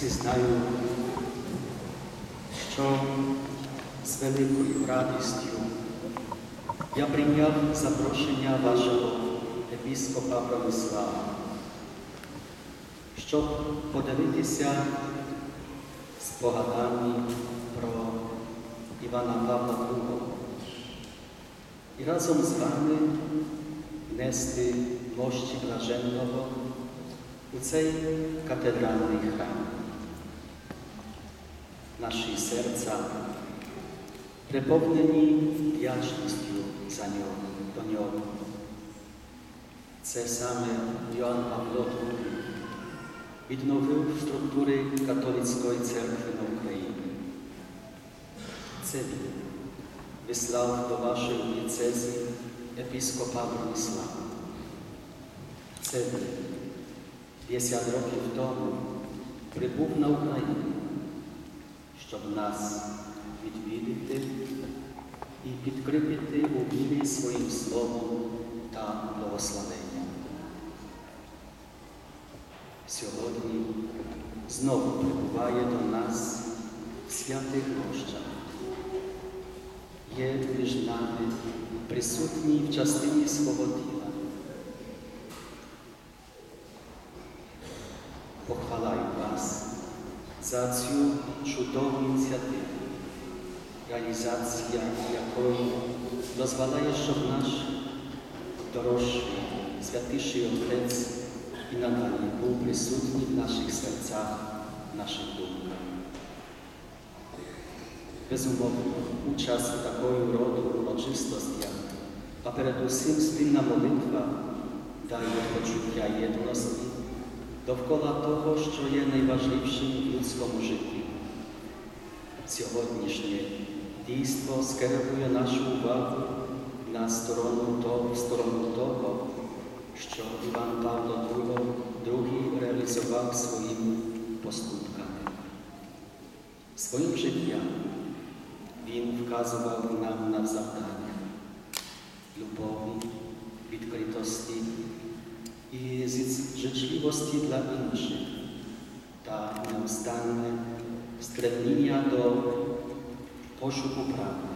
зізнаю, що з великою радістю я прийняв запрошення вашого епіскопа Бронислава, щоб подивитися спогадами про Івана Павла II і разом з вами нести мощі блаженного у цей катедральний храм. Наші серця приповнені вдячністю за нього, до нього. Це саме Йоанн Павло II відновив структури католицької церкви на Україні. Це він вислав до вашої дієцезі епіскопа Бронислава. Це він 50 років тому прибув на Україну, щоб нас відвідати і підкріпити у вірі своїм словом та благословенням. Сьогодні знову прибуває до нас в святих мощах. Є між нами присутній в частині свого тіла. Похвалаю вас за цю чудову ініціативу, реалізація якої дозволяє, щоб наш дорожчий, святіший Отець і надалі був присутній в наших серцях, в наших думках. Безумовно, участь у такої роду урочистостях, а передусім спільна молитва дає почуття єдності довкола того, що є найважливішим в людському житті. Сьогоднішнє дійство скерує нашу увагу на сторону того, в сторону того, що Іван Павло II реалізував своїми поступками. Своїм життям він вказував нам на завдання любові, відкритості і życzliwości dla innych ta nieustanne stремління до пошуку правди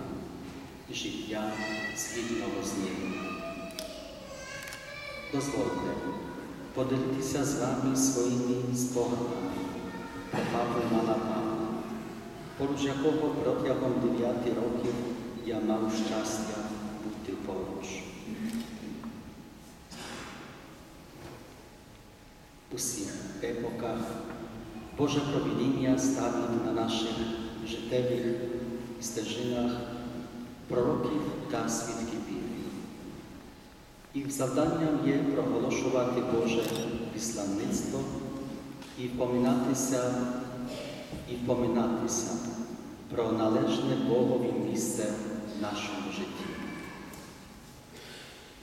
і життя згідного з нею. Дозвольте поділитися з вами своїми спогадами про папу Івана Павла, поруч якого протягом дев'яти років я мав щастя бути поруч. усіх епоках Боже провідіння ставить на наших життєвих стежинах пророків та свідків віри. Їх завданням є проголошувати Боже післанництво і впоминатися, і впоминатися про належне Богові місце в нашому житті.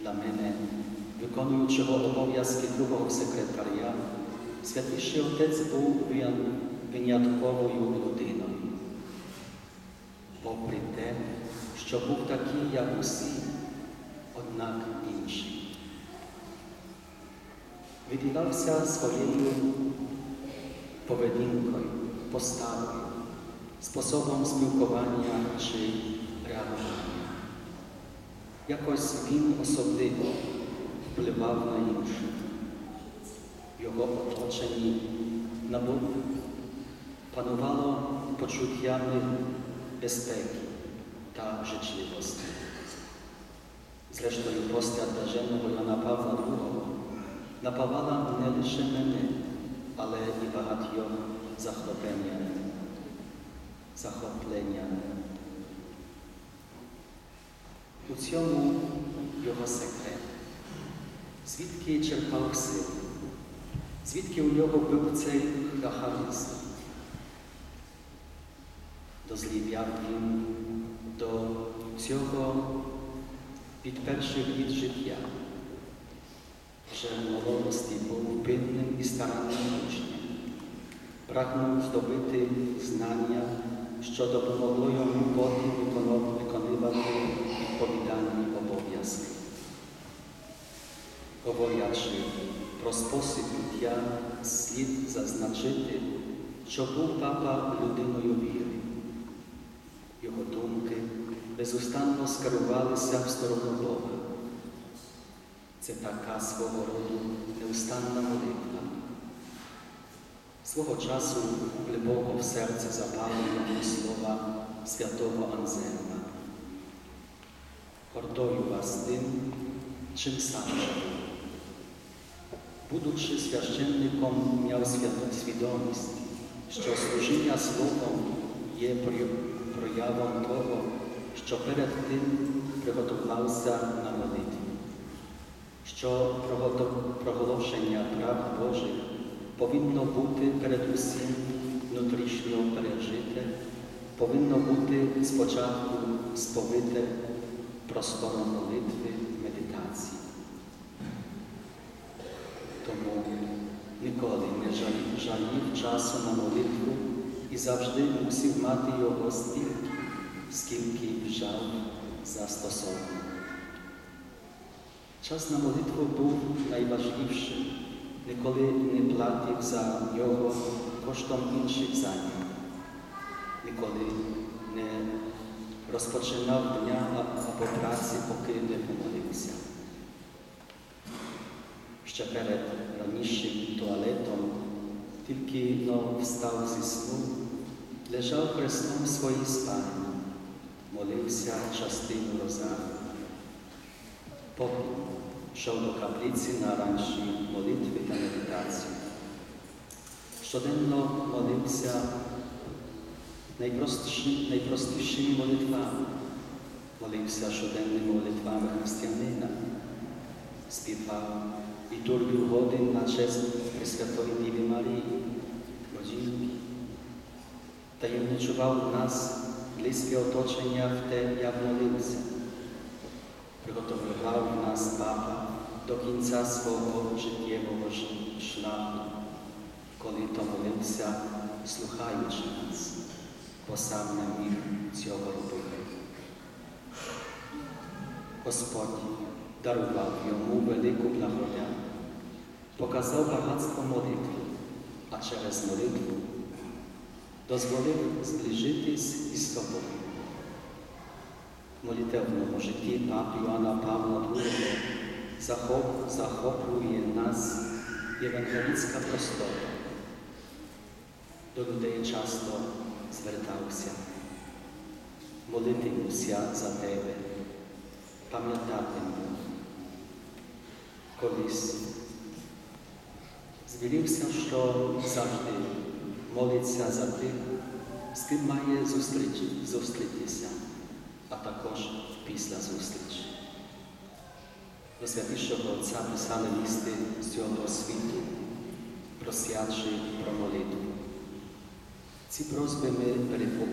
Для мене виконуючого обов'язки другого секретаря, святіший отець був винятковою людиною. Попри те, що був такий, як усі, однак інший. Виділявся своєю поведінкою, поставою, способом спілкування чи реагування. Якось він особливо впливав на інших. Його оточенні панувало почуттями безпеки та жичливості. Зрештою, постать блаженного Івана Павла II напавала не лише мене, але і багатьох захоплення. захоплення. У цьому його секрет. Звідки черпав силу? Звідки у нього був цей харизм? Дозрів'яв він до цього від перших літ життя. Вже в молодості був пильним і старанним учнем, прагнув здобути знання, що допомогло йому потім виконувати відповідальні обов'язки. Говорячи про спосіб слід зазначити, що був папа людиною віри. Його думки безустанно скерувалися в сторону Бога. Це така свого роду неустанна молитва. Свого часу глибоко в серце запали йому слова святого Анзельма. Гордою вас тим, чим сам живу. Будучи священником, мав свідомість, що служіння словом є проявом того, що перед тим приготувався на молитві, що проголошення прав Божих повинно бути передусім внутрішньо пережите, повинно бути спочатку сповите простором молитви медитації. Тому ніколи не жалів, жалів часу на молитву і завжди мусив мати його стільки, скільки вважав за стосовне. Час на молитву був найважливішим, ніколи не платив за нього коштом інших занять, ніколи не розпочинав дня або праці, поки не помолився. Ще перед ранішим туалетом, тільки но встав зі сну, лежав хрестом в своїй спальні, молився частину розарію. Потім йшов до каплиці на ранші молитви та медитації. Щоденно молився найпростіші, найпростішими молитвами, молився щоденними молитвами християнина, співав літургію годин на честь Пресвятої Діви Марії, Родинки, таємничував у нас близьке оточення в те, як молився, приготовлював нас папа до кінця свого життєвого жи- шляху, коли то молився, слухаючи нас, бо сам не міг цього робити. Господь дарував йому велику благодать, показав багатство молитви, а через молитву дозволив зближитись із собою. В молитевному житті папи Іоанна Павла II захоп, захоплює нас євангелійська простора. До людей часто звертався. Молитимуся за тебе, пам'ятатиму. Колись звірився, що завжди молиться за тих, з ким має зустріч, зустрітися, а також після зустрічі. До святішого Отця писали листи з цього світу, просячи про молитву. Ці просьби ми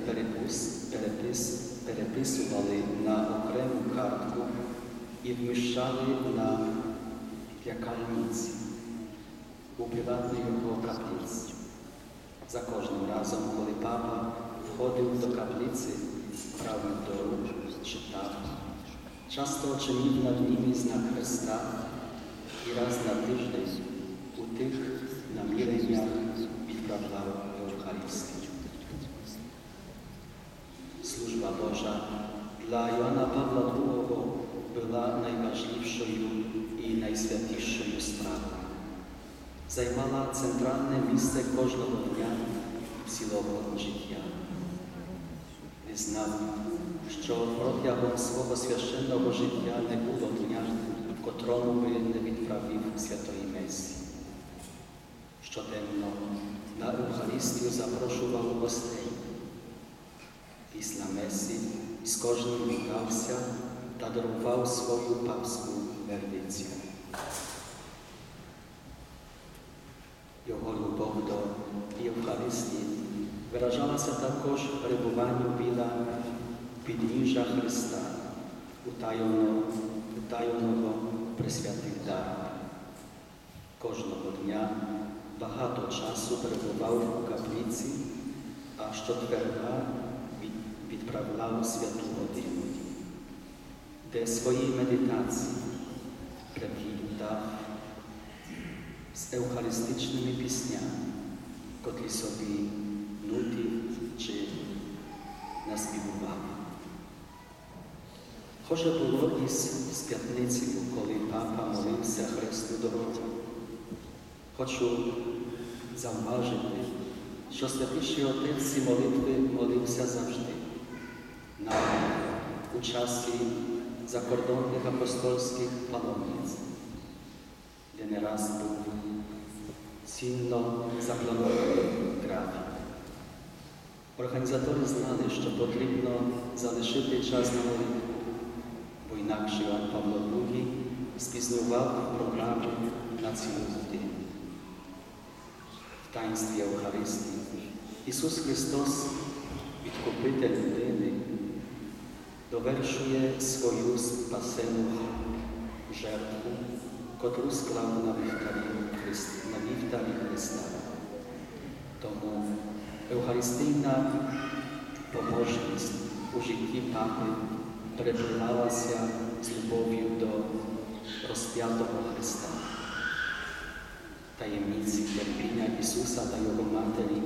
перепис, перепис, переписували на окрему картку і вміщали на piakalnicy, u prywatnej około kaplicy. Za każdym razem, kiedy papa wchodził do kaplicy, brał do róż, czytał. Często czynił nad nimi znak Chrysta i raz na tydzień u tych na mileniach wyprawiał Eucharystię. Służba Boża dla Joana Pawła найсвятішою справою. Займала центральне місце кожного дня цілого життя. Визнав, що протягом свого священного життя не було дня, в котрому би не відправив святої Месії. Щоденно на Евхаристію запрошував гостей. Після Месі з кожним вітався та дарував свою папську вердицю. Його любов до Євхаристії виражалася також перебуванню біля підніжжя Христа, утаєного, утаєного присвятих дарів. Кожного дня багато часу перебував у каплиці, а щотверга від- відправляв святу годину, де свої медитації з евхаристичними піснями, котрі собі нудів чи наспівував. Хоже було із з п'ятницею, коли папа молився Христу дорогу. Хочу зауважити, що святіший Отець ці молитви молився завжди, навіть у часі закордонних апостольських паломниць, де не раз був цінно запланований графік. Організатори знали, що потрібно залишити час на молитву, бо інакше Іван Павло II спізнював програму на цілу годину. В таїнстві Євхаристії Ісус Христос, відкупитель людини, довершує свою спасену жертву, Kotrus navivtari Chrysta. To mu Eucharistijna pobożność użytkiwamy prepłynęła się z lubowią do rozpiatego Chrysta. Tajemnicy cierpienia Jezusa dla Jego Materi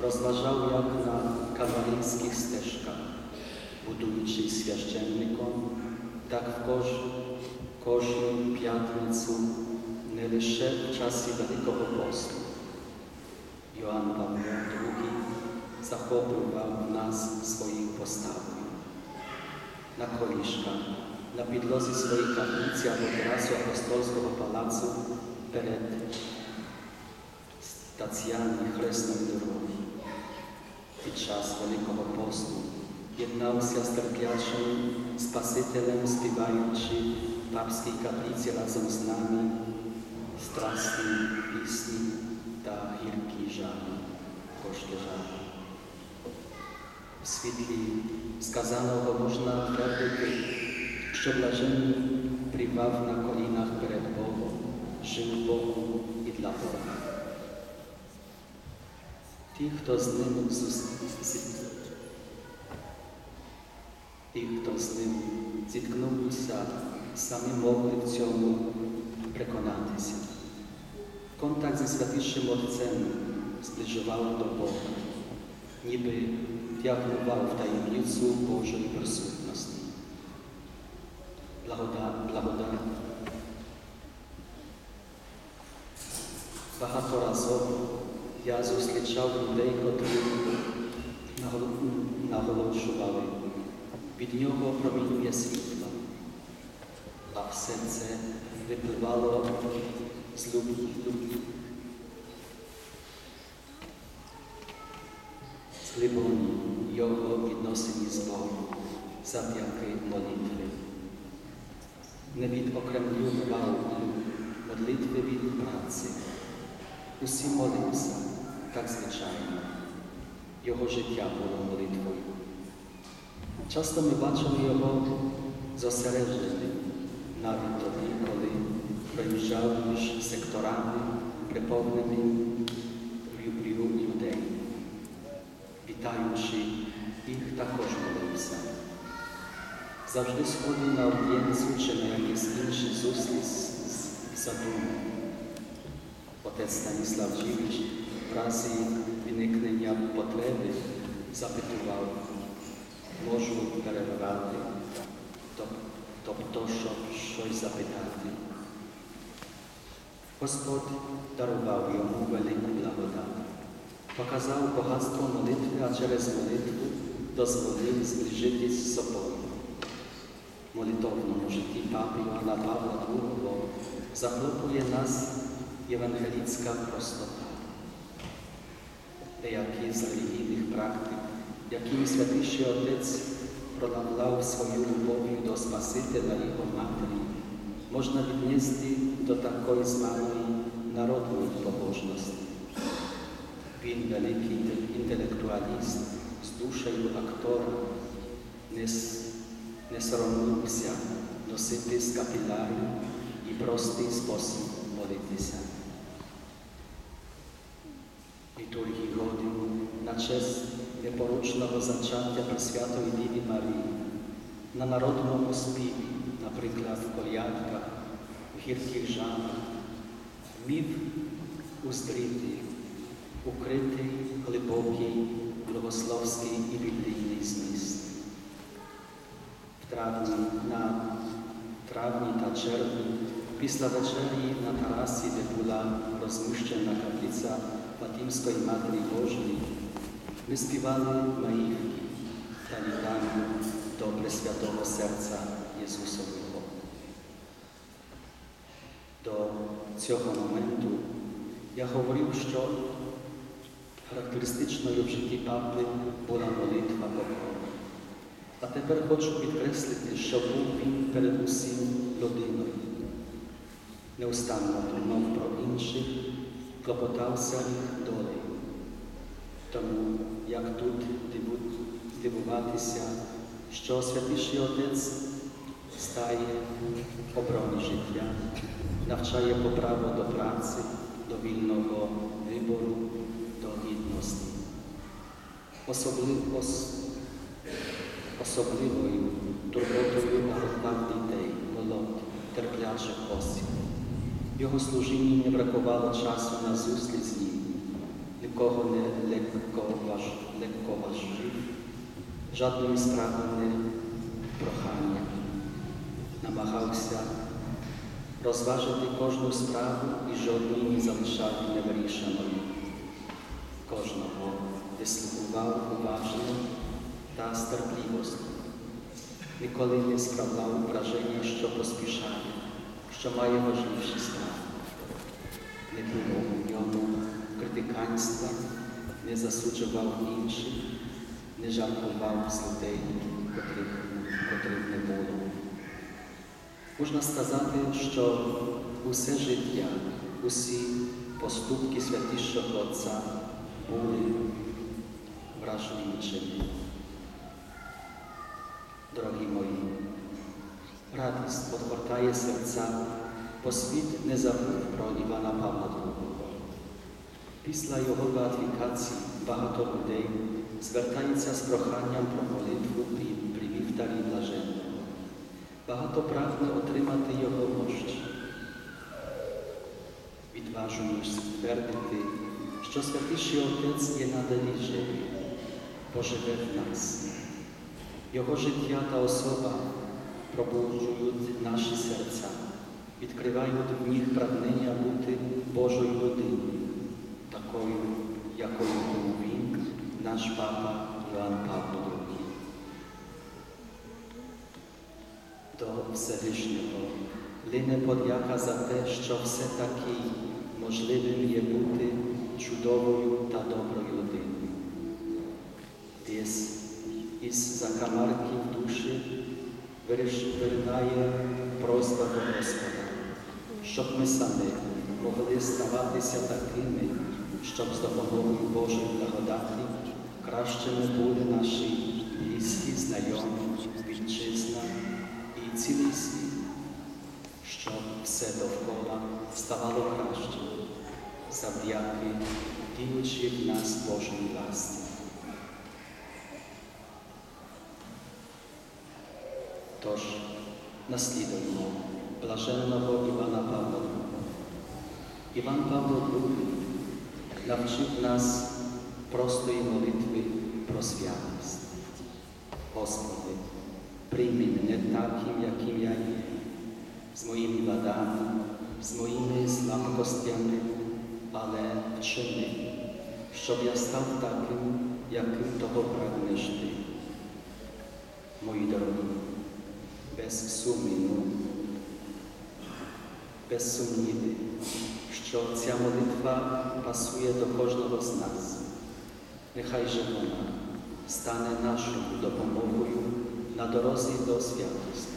rozważał jak na kawalijskich steżkach, budujący świadczennikom, tak w korze poślub, piątnicu, najwyższe czasy Wielkiego Postu. Joann Paweł II zachowywał w nas swoich postawą. Na koliszkach, na podlozi swojej kaplicy, albo terasu apostolskiego pałacu przed stacjami chrzestnej drogi. Podczas Wielkiego Postu jednał się z terpiaczym Spasitelem, śpiewając Lapskiej Kaplicy razem z nami strasnym pism ta wielki żal, koszty żal. W świetli skazano go można wtedy, przebrażeni priwaw na kolinach przed Bogiem, żył Bogu i dla Boga. Tych, kto z nim tych, kto z nim zetknął się, самі могли в цьому переконатися. Контакт зі святішим Отцем зближував до Бога, ніби втягнував в таємницю Божої присутності. Благодать, благодать. Багаторазово я зустрічав людей, котрі нагол- наголошували, від нього промінює світло, а Все це випливало з любові. З глибини його відносині з Богом завдяки молитві. Не відокремлював молитви від праці. Усі молився, як звичайно. Його життя було молитвою. Часто ми бачили його зосередженим, навіть тоді, коли проїжджав між секторами, приповненими любрю людей. Вітаючи їх також молився. Завжди сходив на аудієнцію чи на якісь інші зустріч з задумом. Отець Станіслав Джівіч в разі виникнення потреби запитував, можу перебирати, тобто, щоб щось запитати. Господь дарував йому велику благодать, показав багатство молитви, а через молитву дозволив зближитись з собою. В молитовному житті папи Івана Павла II захоплює нас євангелійська простота. Деякі з релігійних практик, якими святіший Отець проламлав свою любов'ю до Спасителя і його матері, можна віднести до такої званої народної побожності. Він великий інтелектуаліст з душею актора, не, с- не соромився носити скапілярі і простий спосіб молитися. Літургії годин на честь непоручного зачаття Пресвятої Діві Марії, на народному співі, наприклад, в колядках, в гірких жанрах, вмів уздріти, укритий глибокий богословський і біблійний зміст. В травні, на травні та червні, після вечері на Тарасі, де була розміщена каплиця Фатимської Матері Божої, ми співали маївки та літанню до Пресвятого Серця Єсусового. До цього моменту я говорив, що характеристичною в житті папи була молитва покору. А тепер хочу підкреслити, що був він перед усім людиною. Неустанно думав про інших, клопотався їх долею. Тому як тут диву- дивуватися, що Святіший Отець стає в життя, навчає поправу до праці, до вільного вибору, до гідності. Особливо, особливою турботою огортав дітей, молод, терплячих осіб. Його служінні не бракувало часу на зустріч з ним, нікого не легковаж, легковажив, жодної справи не прохання. Намагався розважити кожну справу і жодної не залишав невирішеною. Кожного вислухував уважно та з терпливостю. Ніколи не справляв враження, що поспішає, що має важливіші справи. Не було у ньому критиканства, не засуджував інших, не жартував з людей, котрих, котрих не було. Можна сказати, що усе життя, усі поступки святішого Отця були вражаючими. Дорогі мої, радість подгортає серця, бо світ не забув про Івана Павла II. Після його беатифікації багато людей звертається з проханням про молитву при, вівтарі блаженного. Багато прагне отримати його мощі. Відважуєш ствердити, що Святіший Отець є надалі живий, бо живе в нас. Його життя та особа пробуджують наші серця, відкривають в них прагнення бути Божою людиною, якою він, наш папа Іоанн Павло II. До Всевишнього лине подяка за те, що все-таки можливим є бути чудовою та доброю людиною. Десь із закамарки в душі виринає просьба до Господа, щоб ми самі могли ставатися такими, щоб з допомогою Божої благодаті кращими були наші близькі, знайомі, вітчизна і цілий світ, щоб все довкола ставало краще, завдяки діючи в нас Божої ласті. Тож наслідуємо блаженного Івана Павла II. Іван Павло II навчив нас простої молитви про святість. Господи, прийми мене таким, яким я є, з моїми вадами, з моїми слабкостями, але вчини, щоб я став таким, яким того прагнеш ти. Мої дорогі, без сумніву, без сумніви, Wszcząca modlitwa pasuje do każdego z nas. Niechajże ona stanie naszą dopomogą na drodze do świętości.